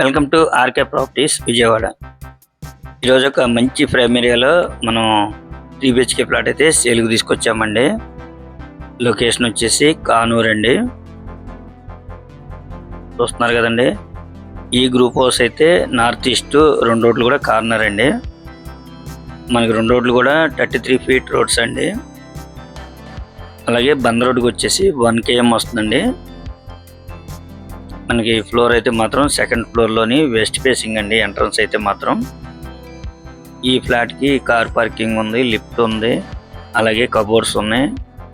Welcome to RK properties Vijayawada. ఈరోజు ఒక మంచి ప్రైమ్ ఏరియాలో మనం త్రీ బిహెచ్కే ప్లాట్ అయితే సేల్కి తీసుకొచ్చామండి. లొకేషన్ వచ్చేసి కానూర్ అండి. చూస్తున్నారు కదండి. ఈ గ్రూప్ హౌస్ అయితే నార్త్ ఈస్ట్ రెండు రోడ్లు కూడా కార్నర్ అండి. మనకి రెండు రోడ్లు కూడా థర్టీ త్రీ ఫీట్ రోడ్స్ అండి. అలాగే బంద్ రోడ్కి వచ్చేసి వన్ కేఎం వస్తుందండి. మనకి ఫ్లోర్ అయితే మాత్రం సెకండ్ ఫ్లోర్లోని వెస్ట్ ఫేసింగ్ అండి ఎంట్రన్స్ అయితే మాత్రం. ఈ ఫ్లాట్కి కార్ పార్కింగ్ ఉంది లిఫ్ట్ ఉంది అలాగే కబోర్డ్స్ ఉన్నాయి.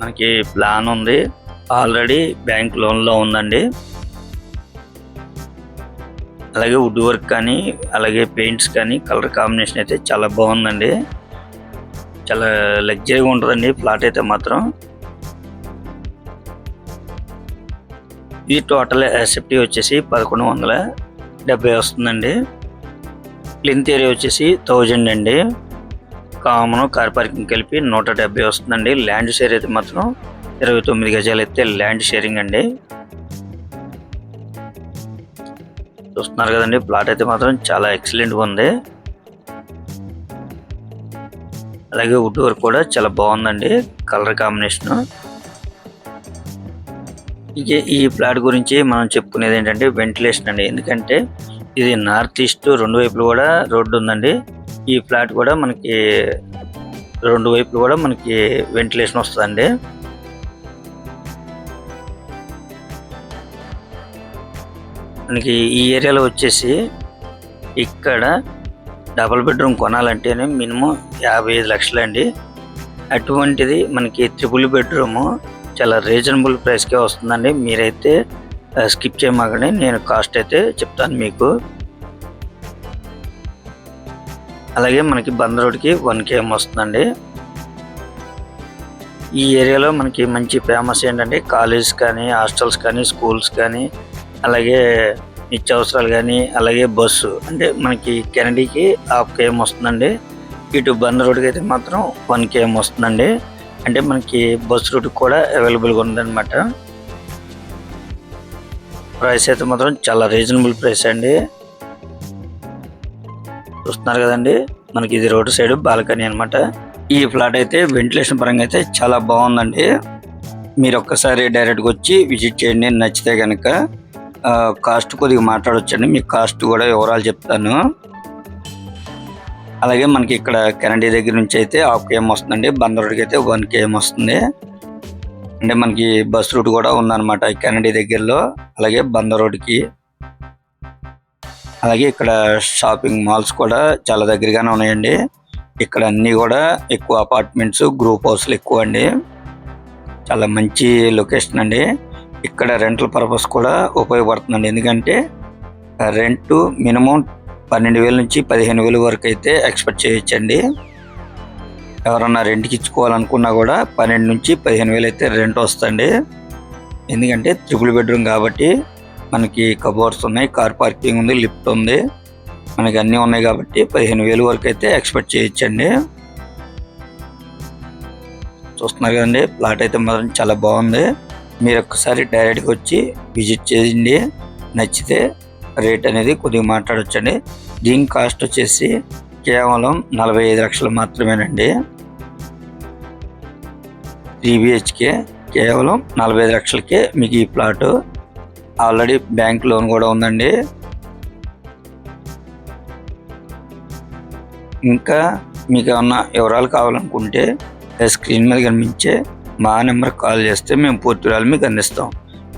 మనకి ప్లాన్ ఉంది ఆల్రెడీ బ్యాంక్ లోన్లో ఉందండి. అలాగే వుడ్ వర్క్ కానీ అలాగే పెయింట్స్ కానీ కలర్ కాంబినేషన్ అయితే చాలా బాగుందండి. చాలా లగ్జరీగా ఉంటుందండి ఫ్లాట్ అయితే మాత్రం. ఈ టోటల్ ఎస్ఎఫ్టీ వచ్చేసి పదకొండు వందల డెబ్బై వస్తుందండి. లింత్ ఏరియా వచ్చేసి థౌజండ్ అండి. కామన్ కార్ పార్కింగ్ కలిపి నూట డెబ్బై వస్తుందండి. ల్యాండ్ షేర్ అయితే మాత్రం ఇరవై తొమ్మిది గజాలు అయితే ల్యాండ్ షేరింగ్ అండి. చూస్తున్నారు కదండి ప్లాట్ అయితే మాత్రం చాలా ఎక్సలెంట్గా ఉంది. అలాగే వుడ్ వర్క్ కూడా చాలా బాగుందండి. కలర్ కాంబినేషన్ ఇక ఈ ప్లాట్ గురించి మనం చెప్పుకునేది ఏంటంటే వెంటిలేషన్ అండి. ఎందుకంటే ఇది నార్త్ ఈస్ట్ రెండు వైపులు కూడా రోడ్డు ఉందండి. ఈ ఫ్లాట్ కూడా మనకి రెండు వైపులు కూడా మనకి వెంటిలేషన్ వస్తుందండి. మనకి ఈ ఏరియాలో వచ్చేసి ఇక్కడ డబుల్ బెడ్రూమ్ కొనాలంటేనే మినిమం యాభై ఐదు లక్షలండి. అటువంటిది మనకి త్రిపుల్ బెడ్రూము చాలా రీజనబుల్ ప్రైస్కే వస్తుందండి. మీరైతే స్కిప్ చేయమాకండి. నేను కాస్ట్ అయితే చెప్తాను మీకు. అలాగే మనకి బంద్ రోడ్కి వన్ కేఎం వస్తుందండి. ఈ ఏరియాలో మనకి మంచి ఫేమస్ ఏంటంటే కాలేజ్ కానీ హాస్టల్స్ కానీ స్కూల్స్ కానీ అలాగే నిత్యావసరాలు కానీ అలాగే బస్సు అంటే మనకి కెనడీకి హాఫ్ కేఎం వస్తుందండి. ఇటు బంద్ రోడ్కి అయితే మాత్రం వన్ కేఎం వస్తుందండి. అంటే మనకి బస్ రూట్ కూడా అవైలబుల్గా ఉందన్నమాట. ప్రైస్ అయితే మాత్రం చాలా రీజనబుల్ ప్రైస్ అండి. చూస్తున్నారు కదండి మనకి ఇది రోడ్డు సైడ్ బాల్కనీ అన్నమాట. ఈ ఫ్లాట్ అయితే వెంటిలేషన్ పరంగా అయితే చాలా బాగుందండి. మీరు ఒక్కసారి డైరెక్ట్గా వచ్చి విజిట్ చేయండి నచ్చితే కనుక కాస్ట్ కొద్దిగా మాట్లాడొచ్చండి మీకు కాస్ట్ కూడా వివరాలు చెప్తాను. అలాగే మనకి ఇక్కడ కెనడీ దగ్గర నుంచి అయితే హాఫ్ కేఎం వస్తుందండి. బందరోడ్కి అయితే వన్ కేఎం వస్తుంది. అంటే మనకి బస్ రూట్ కూడా ఉందన్నమాట ఈ కెనడీ దగ్గరలో. అలాగే బందరోడ్కి అలాగే ఇక్కడ షాపింగ్ మాల్స్ కూడా చాలా దగ్గరగానే ఉన్నాయండి. ఇక్కడ అన్నీ కూడా ఎక్కువ అపార్ట్మెంట్స్ గ్రూప్ హౌస్లు ఎక్కువ అండి చాలా మంచి లొకేషన్ అండి. ఇక్కడ రెంటల్ పర్పస్ కూడా ఉపయోగపడుతుందండి. ఎందుకంటే రెంట్ మినిమం పన్నెండు వేల నుంచి పదిహేను వేల వరకు అయితే ఎక్స్పెక్ట్ చేయొచ్చండి. ఎవరన్నా రెంట్కి ఇచ్చుకోవాలనుకున్నా కూడా పన్నెండు నుంచి పదిహేను వేలు అయితే రెంట్ వస్తుంది ఎందుకంటే త్రిపుల్ బెడ్రూమ్ కాబట్టి మనకి కబోర్డ్స్ ఉన్నాయి కార్ పార్కింగ్ ఉంది లిఫ్ట్ ఉంది. మనకి అన్నీ ఉన్నాయి కాబట్టి పదిహేను వేలు వరకు అయితే ఎక్స్పెక్ట్ చేయొచ్చండి. చూస్తున్నారు కదండి ప్లాట్ అయితే మాత్రం చాలా బాగుంది. మీరు ఒక్కసారి డైరెక్ట్గా వచ్చి విజిట్ చేయండి. నచ్చితే రేట్ అనేది కొద్దిగా మాట్లాడొచ్చండి. దీని కాస్ట్ వచ్చేసి కేవలం నలభై ఐదు లక్షలు మాత్రమేనండి. త్రీ బిహెచ్కే కేవలం నలభై ఐదు లక్షలకే మీకు ఈ ప్లాట్. ఆల్రెడీ బ్యాంక్ లోన్ కూడా ఉందండి. ఇంకా మీకు ఏమన్నా వివరాలు కావాలనుకుంటే స్క్రీన్ మీద కనిపించే మా నెంబర్ కాల్ చేస్తే మేము పూర్తి వివరాలు మీకు అందిస్తాం.